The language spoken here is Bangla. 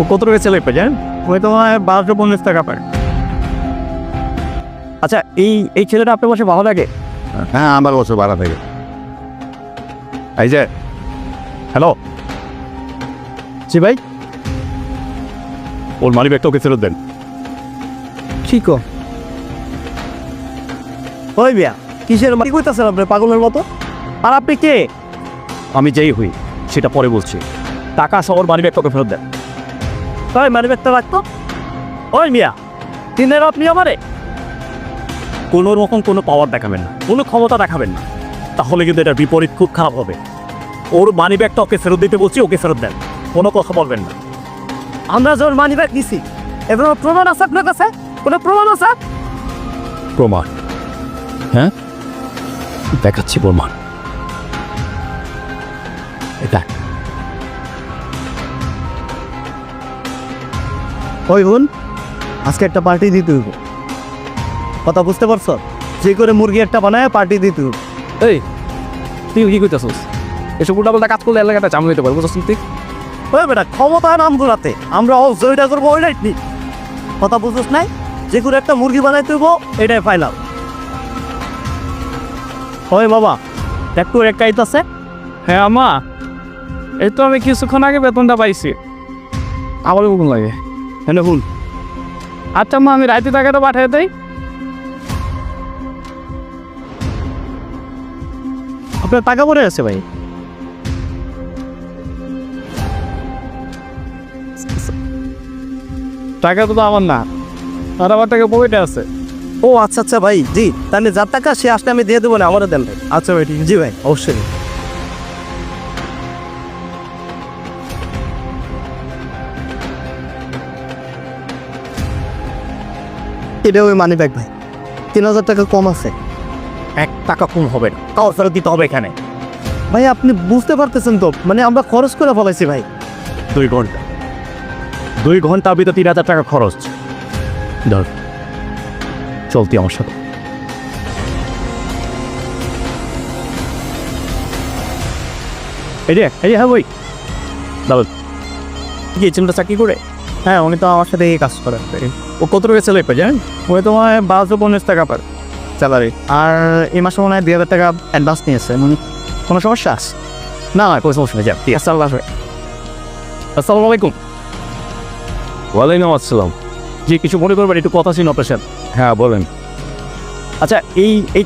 ও কত টাকা ছেলে পায় জানেন? ওই তোমার বারোশো পঞ্চাশ টাকা পায় আচ্ছা এই এই ছেলেটা আপনার বসে ভালো লাগে? হ্যাঁ আমার বছর ভাড়া থেকে এই যে হ্যালো জি ভাই? ওর মানি ব্যাগটা ওকে ফেরত দেন। ঠিক ওই বিয়া কিসের মাটি কইতাছেন আপনি পাগলের মতো? আর আপনি কে? আমি যেই হই সেটা পরে বলছি। টাকা সহ ওর মানি ব্যাগটা ওকে ফেরত দেন। তাই মানি ব্যাগটা রাখতো ওই মিয়া তিনের আপনি আমারে? কোনো রকম কোনো পাওয়ার দেখাবেন না কোনো ক্ষমতা দেখাবেন না। তাহলে কিন্তু এটা বিপরীত খুব খারাপ হবে। ওর মানি ব্যাগটা ওকে ফেরত দিতে বলছি ওকে ফেরত দেন। কোনো কথা বলবেন না। আমরা যখন মানি ব্যাগ নিছি এবার প্রমাণ আছে আপনার কাছে? কোনো প্রমাণ আছে? প্রমাণ? হ্যাঁ? দেখাচ্ছি প্রমাণ। এটা ওই বোন আজকে একটা পার্টি দিতে হইব। কথা বুঝতে পারছ? যে করে মুরগি একটা বানায় পার্টি দিতে হইব। এই তুই কি করতেছিস এসব উল্টা পাল্টা কাজ করলে এলাকাটা চাম হইতে পারে বুঝছিস তুই? ওই বেটা ক্ষমতা নাম দোলাতে আমরা জয়টা করব ওই নি। কথা বুঝছিস নাই? যে করে একটা মুরগি বানাইতে হইব এটাই ফাইনাল ওই বাবা একটু একটা আছে হ্যাঁ আমা এই তো আমি কিছুক্ষণ আগে বেতনটা পাইছি। আমার বেতন লাগে? হ্যাঁ হুন আচ্ছা মা আমি রাতে টাকাটা পাঠিয়ে দেই। আপনার টাকা পড়ে আছে ভাই? টাকা তো আমার না আর আমার টাকা পকেটে আছে। ও আচ্ছা আচ্ছা ভাই জি তাহলে যার টাকা সে আসলে আমি দিয়ে দেবো না আমারও দেন ভাই। আচ্ছা ভাই ঠিক জি ভাই অবশ্যই। এটা ওই মানি ব্যাগ ভাই। তিন হাজার টাকা কম আছে। এক টাকা কম হবে না। তাও ফেরত দিতে হবে এখানে। ভাই আপনি বুঝতে পারতেছেন তো? মানে আমরা খরচ করে ফেলাইছি ভাই। দুই ঘণ্টা। দুই ঘণ্টার ভিতর তিন হাজার টাকা খরচ। ধর চলতি আমার সাথে। এই রে এই হ্যাঁ বই। দাদা কি এই ছেলেটা চাকরি করে? হ্যাঁ উনি তো আমার সাথে এই কাজ করেন। ও কত টাকা ছেলে পায় জানেন? ওই তোমার বারোশো পঞ্চাশ টাকা পার স্যালারি আর এই মাসে মনে হয় দুই হাজার টাকা অ্যাডভান্স নিয়েছে। মানে কোনো সমস্যা আছে? না না কোনো সমস্যা নেই যাক ঠিক আছে। আল্লাহ আসসালামু আলাইকুম। ওয়ালাইকুম আসসালাম। জি কিছু মনে করবেন? একটু কথা ছিল আপনার সাথে। হ্যাঁ বলেন। আচ্ছা এই এই